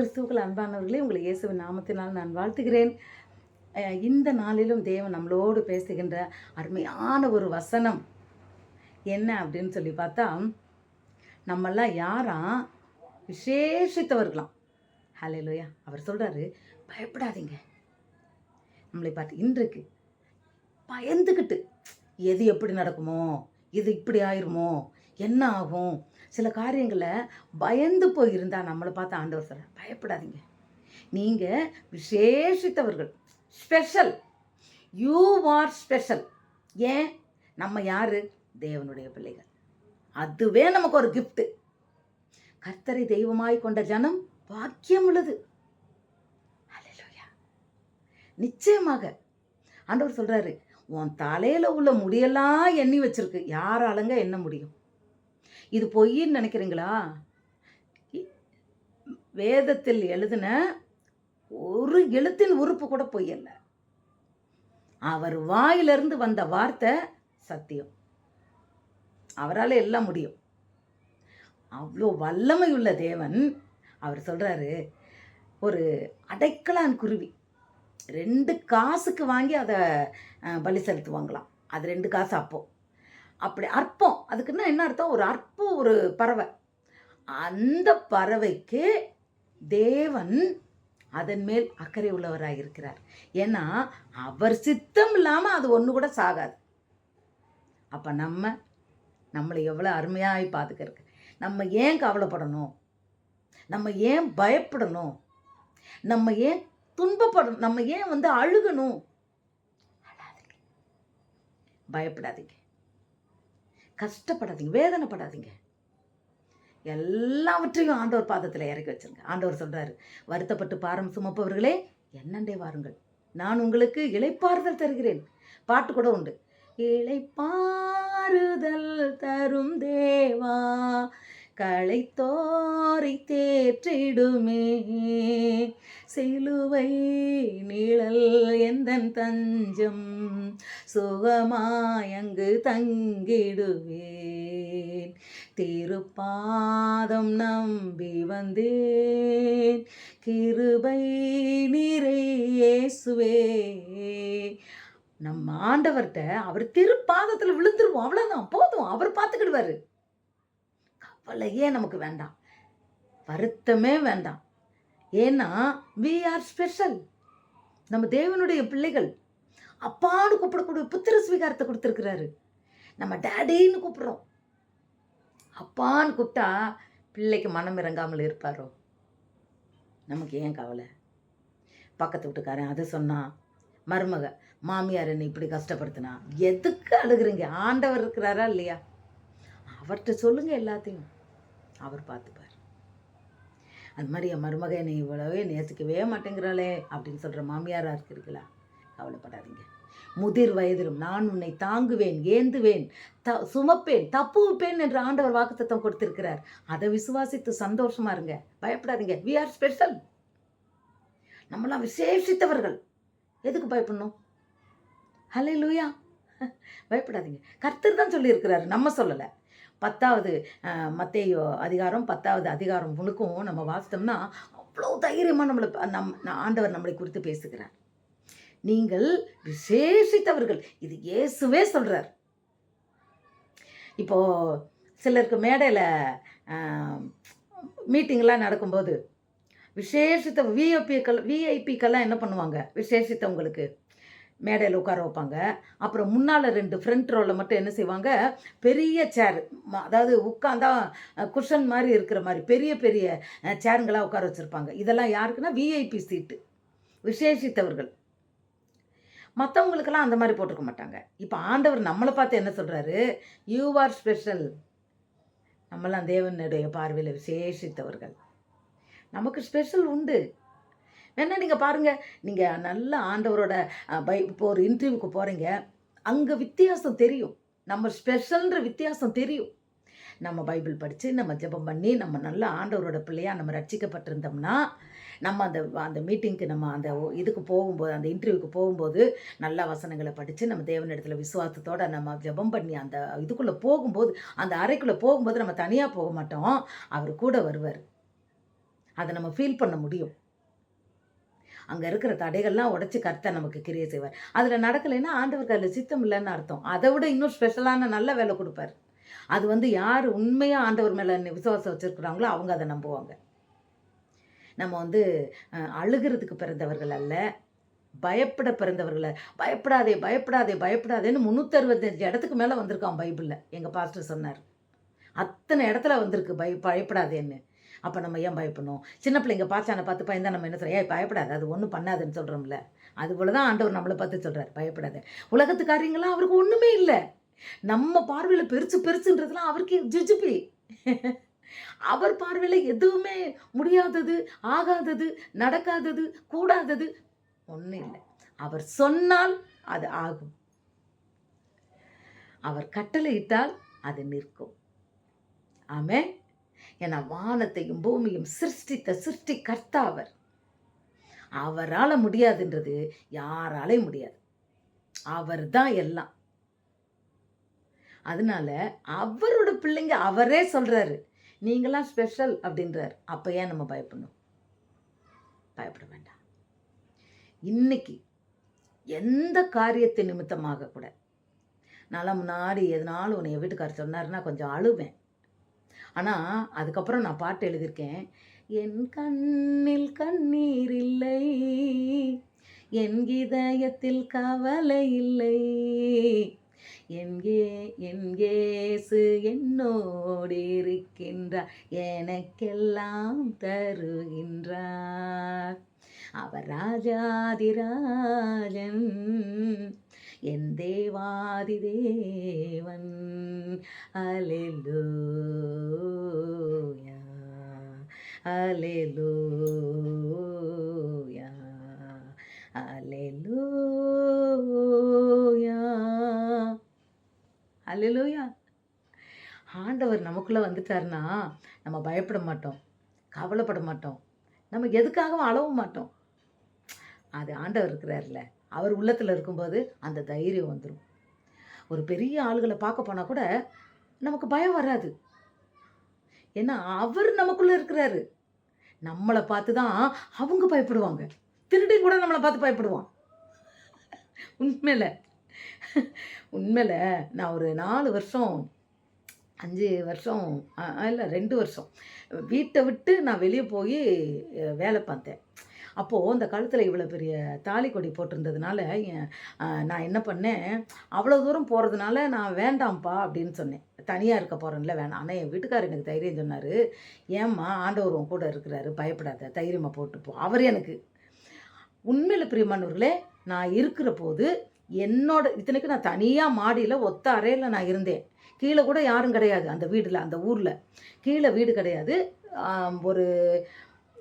கிறிஸ்துவுக்கள் அன்பானவர்களே உங்களை இயேசுவின் நாமத்தினால் நான் வாழ்த்துகிறேன். இந்த நாளிலும் தேவன் நம்மளோடு பேசுகின்ற அருமையான ஒரு வசனம். என்ன அப்படின்னு சொல்லி பார்த்தா நம்மெல்லாம் யாரா? விசேஷித்தவர்களாம். லோயா அவர் சொல்கிறாரு பயப்படாதீங்க. நம்மளை பார்த்து இன்றைக்கு பயந்துக்கிட்டு எது எப்படி நடக்குமோ இது இப்படி ஆயிருமோ என்ன ஆகும் சில காரியங்களை பயந்து போயிருந்தா நம்மளை பார்த்து ஆண்டவர் சொல்கிறார் பயப்படாதீங்க. நீங்கள் விசேஷித்தவர்கள் ஸ்பெஷல் யூ ஆர் ஸ்பெஷல் ஏன்? நம்ம யார்? தேவனுடைய பிள்ளைகள். அதுவே நமக்கு ஒரு கிஃப்ட்டு கர்த்தரை தெய்வமாய் கொண்ட ஜனம் பாக்கியம் உள்ளது. ஹalleluya நிச்சயமாக. ஆண்டவர் சொல்கிறாரு உன் தலையில் உள்ள முடியெல்லாம் எண்ணி வச்சிருக்கு. யாராலங்க எண்ண முடியும்? இது பொய்ன்னு நினைக்கிறீங்களா? வேதத்தில் எழுதின ஒரு எழுத்தின் உறுப்பு கூட பொய் அல்ல. அவர் வாயிலிருந்து வந்த வார்த்தை சத்தியம். அவரால் எல்லாம் முடியும். அவ்வளோ வல்லமை உள்ள தேவன் அவர் சொல்கிறாரு ஒரு அடைக்கலான் குருவி. ரெண்டு காசுக்கு வாங்கி அதை பலி செலுத்துவாங்களாம். அது ரெண்டு காசு அப்போது அப்படி அற்பம். அதுக்குன்னா என்ன அர்த்தம்? ஒரு அற்பம் ஒரு பறவை. அந்த பறவைக்கு தேவன் அதன் மேல் அக்கறை உள்ளவராக இருக்கிறார். ஏன்னா அவர் சித்தம் இல்லாமல் அது ஒன்று கூட சாகாது. அப்போ நம்ம நம்மளை எவ்வளோ அருமையாகி பார்த்துக்கிறதுக்கு நம்ம ஏன் கவலைப்படணும்? நம்ம ஏன் பயப்படணும்? நம்ம ஏன் துன்பப்படணும்? நம்ம ஏன் வந்து அழுகணும்? பயப்படாதீங்க. கஷ்டப்படாதீங்க வேதனைப்படாதீங்க. எல்லாவற்றையும் ஆண்டவர் பாதத்தில் இறக்கி வச்சிருங்க. ஆண்டவர் சொல்கிறாரு வருத்தப்பட்டு பாரம் சுமப்பவர்களே என்னண்டே வாருங்கள். நான் உங்களுக்கு இளைப்பாறுதல் தருகிறேன். பாட்டு கூட உண்டு. இளைப்பாறுதல் தரும் தேவா களைத்தோரை தேற்றிடுமே. சிலுவை நிழல் எந்தன் தஞ்சம் சுகமாயங்கு தங்கிடுவேன். திருப்பாதம் நம்பி வந்தேன். கிருபை நிறையேசுவே நம்ம ஆண்டவர்கிட்ட அவர் திருப்பாதத்தில் விழுந்துருவோம். அவ்வளோதான் போதும். அவர் பார்த்துக்கிடுவாரு. கவலையே நமக்கு வேண்டாம். வருத்தமே வேண்டாம். ஏன்னா வி ஆர் ஸ்பெஷல் நம்ம தேவனுடைய பிள்ளைகள் அப்பான்னு கூப்பிடக்கூடிய புத்திர ஸ்வீகாரத்தை கொடுத்துருக்கிறாரு. நம்ம டேடின்னு கூப்பிட்றோம். அப்பான்னு கூப்பிட்டா பிள்ளைக்கு மனம் இறங்காமல் இருப்பாரோ? நமக்கு ஏன் கவலை? பக்கத்து வீட்டுக்காரன் அது சொன்னான் மருமக மாமியார் என்னை இப்படி கஷ்டப்படுத்தினா எதுக்கு அழுகுறீங்க? ஆண்டவர் இருக்கிறாரா இல்லையா? அவர்கிட்ட சொல்லுங்கள் எல்லாத்தையும். அவர் பார்த்துப்பார். அது மாதிரி என் மருமக என்னை இவ்வளவே நேசிக்கவே மாட்டேங்கிறாளே அப்படின்னு சொல்கிற மாமியாராக இருக்கிறீங்களா கவலைப்படாதீங்க. முதிர் வயதிலும் நான் உன்னை தாங்குவேன் ஏந்துவேன் த சுமப்பேன் தப்புவிப்பேன் என்று ஆண்டவர் வாக்குத்தத்தம் கொடுத்திருக்கிறார். அதை விசுவாசித்து சந்தோஷமா இருங்க. பயப்படாதீங்க. வி ஆர் ஸ்பெஷல் நம்மளாம் விசேஷித்தவர்கள். எதுக்கு பயப்படணும்? ஹலே லூயா பயப்படாதீங்க. கர்த்தர் தான் சொல்லியிருக்கிறாரு. நம்ம சொல்லலை. பத்தாவது அஹ், அதிகாரம் பத்தாவது அதிகாரம் முழுக்கும் நம்ம வாசித்தோம்னா அவ்வளோ தைரியமாக நம்மளை நம் ஆண்டவர் நம்மளை குறித்து பேசுகிறார். நீங்கள் விசேஷித்தவர்கள். இது இயேசுவே சொல்கிறார் இப்போ சிலருக்கு மேடையில் மீட்டிங்லாம் நடக்கும்போது விசேஷித்த விஐபிக்கள் விஐபிக்கெல்லாம் என்ன பண்ணுவாங்க? விசேஷித்தவங்களுக்கு. மேடையில் உட்கார வைப்பாங்க. அப்புறம் முன்னால் ரெண்டு ஃப்ரண்ட் ரோவில் மட்டும் என்ன செய்வாங்க? பெரிய சேர் அதாவது உட்காந்தா குஷன் மாதிரி இருக்கிற மாதிரி பெரிய பெரிய சேருங்களாக உட்கார வச்சுருப்பாங்க. இதெல்லாம் யாருக்குன்னா விஐபி சீட்டு விசேஷித்தவர்கள். மற்றவங்களுக்கெல்லாம் அந்த மாதிரி போட்டிருக்க மாட்டாங்க. இப்போ ஆண்டவர் நம்மளை பார்த்து என்ன சொல்கிறாரு யூ ஆர் ஸ்பெஷல் நம்மளாம் தேவனுடைய பார்வையில் விசேஷித்தவர்கள். நமக்கு ஸ்பெஷல் உண்டு. என்ன நீங்கள் பாருங்கள் நீங்கள் நல்ல ஆண்டவரோட பை இப்போ ஒரு இன்டர்வியூக்கு போகிறீங்க அங்கே வித்தியாசம் தெரியும். நம்ம ஸ்பெஷல்ன்ற வித்தியாசம் தெரியும். நம்ம பைபிள் படித்து நம்ம ஜெபம் பண்ணி நம்ம நல்ல ஆண்டவரோட பிள்ளையாக நம்ம ரட்சிக்கப்பட்டிருந்தோம்னா நம்ம அந்த அந்த மீட்டிங்க்கு நம்ம அந்த இதுக்கு போகும்போது அந்த இன்டர்வியூக்கு போகும்போது நல்ல வசனங்களை படித்து நம்ம தேவனிடத்தில் விசுவாசத்தோடு நம்ம ஜெபம் பண்ணி அந்த இதுக்குள்ளே போகும்போது அந்த அறைக்குள்ளே போகும்போது நம்ம தனியாக போக மாட்டோம். அவர் கூட வருவார். அதை நம்ம ஃபீல் பண்ண முடியும். அங்கே இருக்கிற தடைகள்லாம் உடச்சி கர்த்தர் நமக்கு கிரியை செய்வார். அதில் நடக்கலைன்னா ஆண்டவருக்கு அதில் சித்தம் இல்லைன்னு அர்த்தம். அதை விட இன்னும் ஸ்பெஷலான நல்ல வேலை கொடுப்பார். அது வந்து யார் உண்மையாக ஆண்டவர் மேலே விசுவாசம் வச்சுருக்குறாங்களோ அவங்க அதை நம்புவாங்க. நம்ம வந்து அழுகிறதுக்கு பிறந்தவர்கள் அல்ல பயப்பட பிறந்தவர்களை பயப்படாதே பயப்படாதே பயப்படாதேன்னு முந்நூற்றறுபத்தஞ்சு இடத்துக்கு மேலே வந்திருக்கான் பைபிளில். எங்கள் பாஸ்டர் சொன்னார். அத்தனை இடத்துல வந்திருக்கு பய பயப்படாதேன்னு. அப்போ நம்ம ஏன் பயப்படணும்? சின்ன பிள்ளைங்க பாச்சானை பார்த்து பயந்தா நம்ம என்ன சொல்கிறோம் பயப்படாது அது ஒன்றும் பண்ணாதுன்னு சொல்கிறோம்ல அது போல தான் ஆண்டவர் நம்மளை பார்த்து சொல்கிறார் பயப்படாத. உலகத்துக்காரங்களாம் அவருக்கு ஒன்றுமே இல்லை. நம்ம பார்வையில் பெருசு பெருசுன்றதுலாம் அவருக்கு ஜிஜிபி. அவர் பார்வையில் எதுவுமே முடியாதது ஆகாதது நடக்காதது கூடாதது ஒன்றும் இல்லை. அவர் சொன்னால் அது ஆகும். அவர் கட்டளையிட்டால் அது நிற்கும். ஆமே ஏன்னா வானத்தையும் பூமியும் சிருஷ்டித்த சிருஷ்டி கர்த்தாவர் அவரால் முடியாதுன்றது யாராலே முடியாது. அவர் தான் எல்லாம். அதனால அவரோட பிள்ளைங்க அவரே சொல்றாரு. நீங்களாம் ஸ்பெஷல் அப்படின்றார். அப்போ ஏன் நம்ம பயப்படணும்? பயப்பட வேண்டாம். இன்னைக்கு எந்த காரியத்தை நிமித்தமாக கூட நான் முன்னாடி எதனாலும் உன்னை வீட்டுக்காரர் சொன்னாருன்னா கொஞ்சம் அழுவேன். ஆனால் அதுக்கப்புறம் நான் பாட்டு எழுதியிருக்கேன். என் கண்ணில் கண்ணீர் இல்லை என் இதயத்தில் கவலை இல்லை என்கே என்கேசு என்னோடு இருக்கின்றார் எனக்கெல்லாம் தருகின்றார். அவர் ராஜாதிராஜன் என் தேவாதி தேவன் அலெலூயா அலெலூயா அலெலூயா அலெலூயா ஆண்டவர் நமக்குள்ளே வந்துட்டாருன்னா நம்ம பயப்பட மாட்டோம் கவலைப்பட மாட்டோம் நம்ம எதுக்காகவும் அளவும் மாட்டோம். அது ஆண்டவர் இருக்கிறார்ல அவர் உள்ளத்தில் இருக்கும்போது அந்த தைரியம் வந்துடும் ஒரு பெரிய ஆளுகளை பார்க்க போனால் கூட நமக்கு பயம் வராது. ஏன்னா அவர் நமக்குள்ளே இருக்கிறாரு. நம்மளை பார்த்து தான் அவங்க பயப்படுவாங்க. திருடி கூட நம்மளை பார்த்து பயப்படுவான். உண்மையில். உண்மையில் நான் ஒரு நாலு வருஷம் அஞ்சு வருஷம் இல்லை ரெண்டு வருஷம் வீட்டை விட்டு நான் வெளியே போய் வேலை பார்த்தேன். அப்போது அந்த கழுத்தில் இவ்வளோ பெரிய தாலி கொடி போட்டிருந்ததுனால நான் என்ன பண்ணேன் அவ்வளோ தூரம் போகிறதுனால நான் வேண்டாம்ப்பா அப்படின்னு சொன்னேன். தனியாக இருக்க போகிறேன்ல வேணாம். ஆனால் என் வீட்டுக்கார் எனக்கு தைரியம் சொன்னார் ஏம்மா ஆண்டவர் கூட இருக்கிறாரு பயப்படாத தைரியமாக போட்டு போ அவர் எனக்கு. உண்மையில் பிரியமானவர்களே நான் இருக்கிற போது என்னோட இத்தனைக்கு நான் தனியாக மாடியில் ஒத்த அறையில் நான் இருந்தேன். கீழே கூட யாரும் கிடையாது அந்த வீட்டில் அந்த ஊரில். கீழே வீடு கிடையாது. ஒரு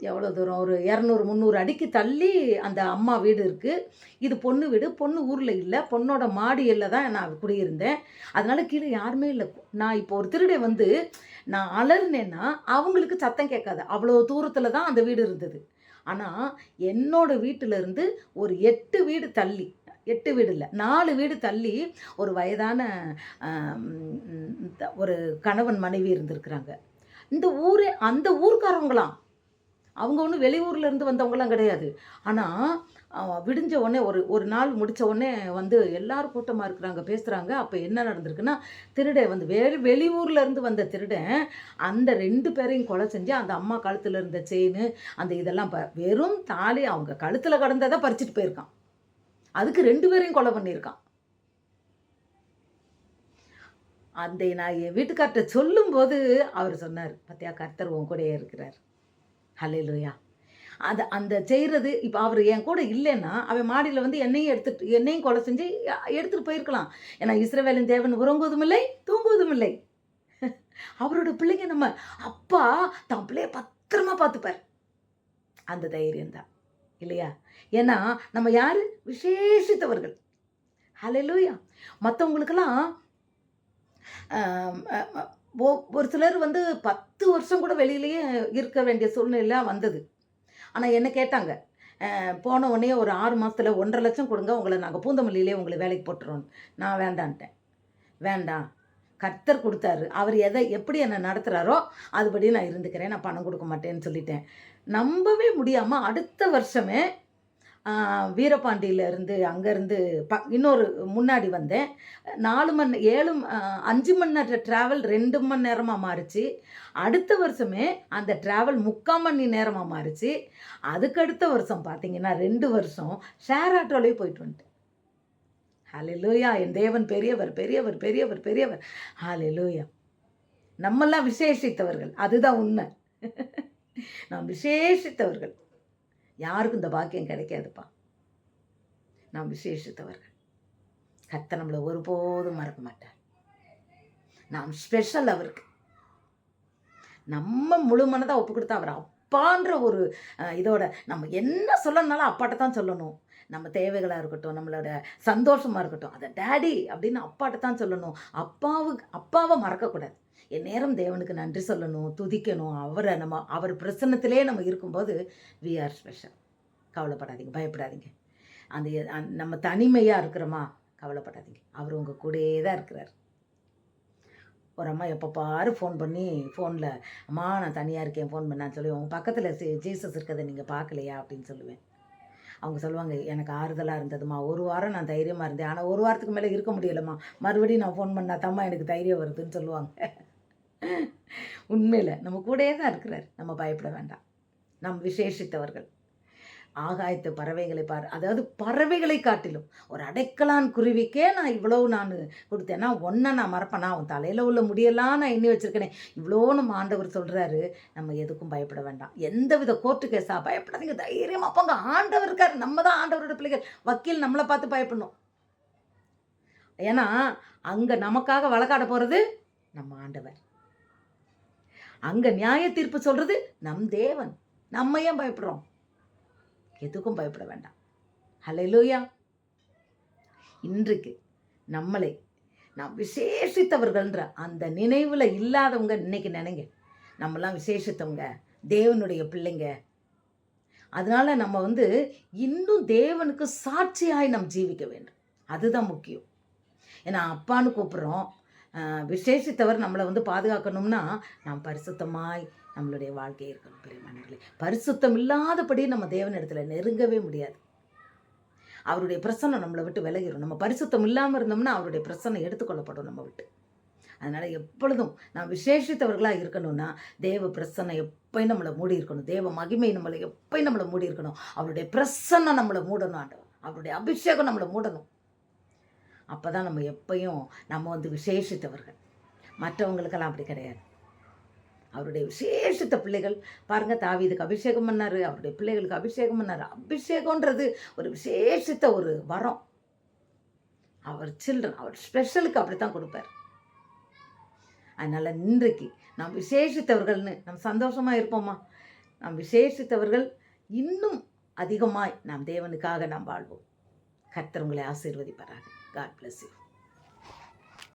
எவ்வளோ தூரம்? ஒரு இரநூறு முந்நூறு அடிக்கு தள்ளி அந்த அம்மா வீடு இருக்குது இது பொண்ணு வீடு. பொண்ணு ஊரில் இல்லை. பொண்ணோட மாடியில் தான் நான் குடியிருந்தேன். அதனால் கீழே யாருமே இல்லை. நான் இப்போ ஒரு திருடை வந்து நான் அலர்னேன்னா அவங்களுக்கு சத்தம் கேட்காது. அவ்வளோ தூரத்தில் தான் அந்த வீடு இருந்தது. ஆனால் என்னோட வீட்டிலேருந்து ஒரு எட்டு வீடு தள்ளி எட்டு வீடு இல்லை நாலு வீடு தள்ளி ஒரு வயதான த- ஒரு கணவன் மனைவி இருந்திருக்கிறாங்க. இந்த ஊரே அந்த ஊர்க்காரவங்களாம் அவங்க ஒன்றும் வெளியூர்ல இருந்து வந்தவங்களாம் கிடையாது. ஆனால் விடிஞ்ச உடனே ஒரு ஒரு நாள் முடிச்ச உடனே வந்து எல்லாரும் கூட்டமாக இருக்கிறாங்க பேசுகிறாங்க அப்போ என்ன நடந்திருக்குன்னா திருடன் வந்து வேறு வெளியூர்ல இருந்து வந்த திருடன் அந்த ரெண்டு பேரையும் கொலை செஞ்சு அந்த அம்மா கழுத்தில் இருந்த செயின் அந்த இதெல்லாம் ப வெறும் தாலி அவங்க கழுத்தில் கடந்ததை பறிச்சுட்டு போயிருக்கான். அதுக்கு ரெண்டு பேரையும் கொலை பண்ணியிருக்கான். அந்த நான் என் வீட்டுக்கார்ட்ட சொல்லும்போது அவர் சொன்னார் பத்தியா கர்த்தர் உன் கூடயே இருக்கிறார். ஹalleluya. அது அந்த செய்கிறது இப்போ அவர் என் கூட இல்லைன்னா அவன் மாடியில் வந்து என்னையும் எடுத்துட்டு என்னையும் கொலை செஞ்சு எடுத்துகிட்டு போயிருக்கலாம். ஏன்னா இஸ்ரவேலின் தேவன் உறங்குவதும் இல்லை தூங்குவதும் இல்லை. அவரோட பிள்ளைங்க நம்ம அப்பா தான் பிள்ளைய பத்திரமா பார்த்துப்பார். அந்த தைரியம் தான். இல்லையா? ஏன்னா நம்ம யார்? விசேஷித்தவர்கள். ஹalleluya. மற்றவங்களுக்கெல்லாம் ஒரு சிலர் வந்து பத்து வருஷம் கூட வெளியிலேயே இருக்க வேண்டிய சூழ்நிலை வந்தது. ஆனால் என்ன கேட்டாங்க போன உடனே ஒரு ஆறு மாதத்தில் ஒன்றரை லட்சம் கொடுங்க உங்களை நாங்கள் பூந்தமல்லியிலே உங்களை வேலைக்கு போட்டுருவோம் நான் வேண்டான்ட்டேன். வேண்டாம். கர்த்தர் கொடுத்தாரு. அவர் எதை எப்படி என்னை நடத்துகிறாரோ அதுபடி நான் இருந்துக்கிறேன். நான் பணம் கொடுக்க மாட்டேன்னு சொல்லிட்டேன். நம்பவே முடியாமல் அடுத்த வருஷமே வீரபாண்டியிலேருந்து அங்கேருந்து ப இன்னொரு முன்னாடி வந்தேன். நாலு மணி ஏழு அஞ்சு மணி நேரம் ட்ராவல் ரெண்டு மணி நேரமாக மாறிச்சு. அடுத்த வருஷமே அந்த ட்ராவல் முக்கால் மணி நேரமாக மாறிச்சு. அதுக்கு அடுத்த வருஷம் பார்த்தீங்கன்னா ரெண்டு வருஷம் ஷேர் ஆட்டோலேயே போயிட்டு வந்துட்டேன். ஹalleluya என் தேவன் பெரியவர் பெரியவர் பெரியவர் பெரியவர். ஹalleluya நம்மெல்லாம் விசேஷித்தவர்கள். அதுதான் உண்மை. நாம் விசேஷித்தவர்கள். யாருக்கும் இந்த பாக்கியம் கிடைக்காதுப்பா. நாம் விசேஷித்தவர்கள். கர்த்தர் நம்மளை ஒருபோதும் மறக்க மாட்டார். நாம் ஸ்பெஷல் அவருக்கு. நம்ம முழு மனதாக ஒப்பு கொடுத்தா அவர் அப்பான்ற ஒரு இதோட நம்ம என்ன சொல்லணும்னாலும் அப்பாட்ட தான் சொல்லணும். நம்ம தேவைகளாக இருக்கட்டும் நம்மளோட சந்தோஷமாக இருக்கட்டும் அதை டேடி அப்படின்னு அப்பாட்ட தான் சொல்லணும். அப்பாவுக்கு அப்பாவை மறக்கக்கூடாது. என் நேரம் தேவனுக்கு நன்றி சொல்லணும் துதிக்கணும். அவரை நம்ம அவர் பிரசன்னத்திலே நம்ம இருக்கும்போது வி ஆர் ஸ்பெஷல் கவலைப்படாதீங்க பயப்படாதீங்க. அந்த நம்ம தனிமையாக இருக்கிறோமா கவலைப்படாதீங்க. அவர் உங்கள் கூடயே தான் இருக்கிறார். ஒரு அம்மா எப்போ பாரு ஃபோன் பண்ணி ஃபோனில் அம்மா நான் தனியாக இருக்கேன் ஃபோன் பண்ணான்னு சொல்லி உங்கள் பக்கத்தில் ஜீசஸ் இருக்கிறத நீங்கள் பார்க்கலையா? அப்படின்னு சொல்லுவேன். அவங்க சொல்லுவாங்க எனக்கு ஆறுதலாக இருந்ததுமா ஒரு வாரம் நான் தைரியமாக இருந்தேன். ஆனால் ஒரு வாரத்துக்கு மேலே இருக்க முடியலம்மா. மறுபடியும் நான் ஃபோன் பண்ணா தாம்மா எனக்கு தைரியம் வருதுன்னு சொல்லுவாங்க. உண்மையில் நம்ம கூடயே தான் இருக்கிறார். நம்ம பயப்பட வேண்டாம். நம் விசேஷித்தவர்கள். ஆகாயத்து பறவைகளை பார் அதாவது பறவைகளை காட்டிலும். ஒரு அடைக்கலான் குருவிக்கே நான் இவ்வளோ நான் கொடுத்தேன்னா ஒன்றை நான் மறப்பேனா. அவன் தலையில் உள்ள முடியெல்லாம் நான் எண்ணி வச்சுருக்கேனே. இவ்வளோ நம்ம ஆண்டவர் சொல்கிறாரு நம்ம எதுக்கும் பயப்பட வேண்டாம். எந்த வித கோர்ட்டு கேஸாக பயப்படாதீங்க. தைரியமாக போங்க. ஆண்டவர் இருக்கார். நம்ம தான் ஆண்டவரோட பிள்ளைகள். வக்கீல் நம்மளை பார்த்து பயப்படணும். ஏன்னா அங்கே நமக்காக வழக்காட போகிறது நம்ம ஆண்டவர். அங்கே நியாய தீர்ப்பு சொல்கிறது நம் தேவன். நம்ம ஏன் பயப்படுறோம்? எதுக்கும் பயப்பட வேண்டாம். ஹalleluya இன்றைக்கு நம்மளை நாம் விசேஷித்தவர்கள்ன்ற அந்த நினைவில் இல்லாதவங்க இன்னைக்கு நினைங்க. நம்மலாம் விசேஷித்தவங்க தேவனுடைய பிள்ளைங்க. அதனால் நம்ம வந்து இன்னும் தேவனுக்கு சாட்சியாய் நாம் ஜீவிக்க வேண்டும். அதுதான் முக்கியம். ஏன்னா அப்பான்னு கூப்பிட்றோம். விசேஷித்தவர் நம்மளை வந்து பாதுகாக்கணும்னா நாம் பரிசுத்தமாய் நம்மளுடைய வாழ்க்கை இருக்கணும் பெரியமானவர்களே பரிசுத்தம் இல்லாதபடி நம்ம தேவனிடத்துல நெருங்கவே முடியாது. அவருடைய பிரசன்னம் நம்மளை விட்டு விலகிடும் நம்ம பரிசுத்தம் இல்லாமல் இருந்தோம்னா அவருடைய பிரசன்னம் எடுத்துக்கொள்ளப்படும் நம்ம விட்டு. அதனால் எப்பொழுதும் நான் விசேஷித்தவர்களாக இருக்கணும்னா தேவ பிரசன்னம் எப்பயும் நம்மளை மூடி இருக்கணும். தேவ மகிமை நம்மளை எப்பயும் நம்மளை மூடி இருக்கணும். அவருடைய பிரசன்னம் நம்மளை மூடணும் ஆண்டவர். அவருடைய அபிஷேகம் நம்மளை மூடணும். அப்போ தான் நம்ம எப்பயும் நம்ம வந்து விசேஷித்தவர்கள். மற்றவங்களுக்கெல்லாம் அப்படி கிடையாது. அவருடைய விசேஷித்த பிள்ளைகள் பாருங்கள் தாவீதுக்கு அபிஷேகம் பண்ணாரு. அவருடைய பிள்ளைகளுக்கு அபிஷேகம் பண்ணாரு. அபிஷேகம்ன்றது ஒரு விசேஷித்த ஒரு வரம். அவர் சில்ட்ரன் அவர் ஸ்பெஷலுக்கு அப்படித்தான் கொடுப்பார். அதனால் இன்றைக்கு நாம் விசேஷித்தவர்கள்னு நம்ம சந்தோஷமாக இருப்போமா? நாம் விசேஷித்தவர்கள் இன்னும் அதிகமாய் நாம் தேவனுக்காக நாம் வாழ்வோம். கர்த்தர் உங்களை ஆசீர்வதிப்பாராக. God bless you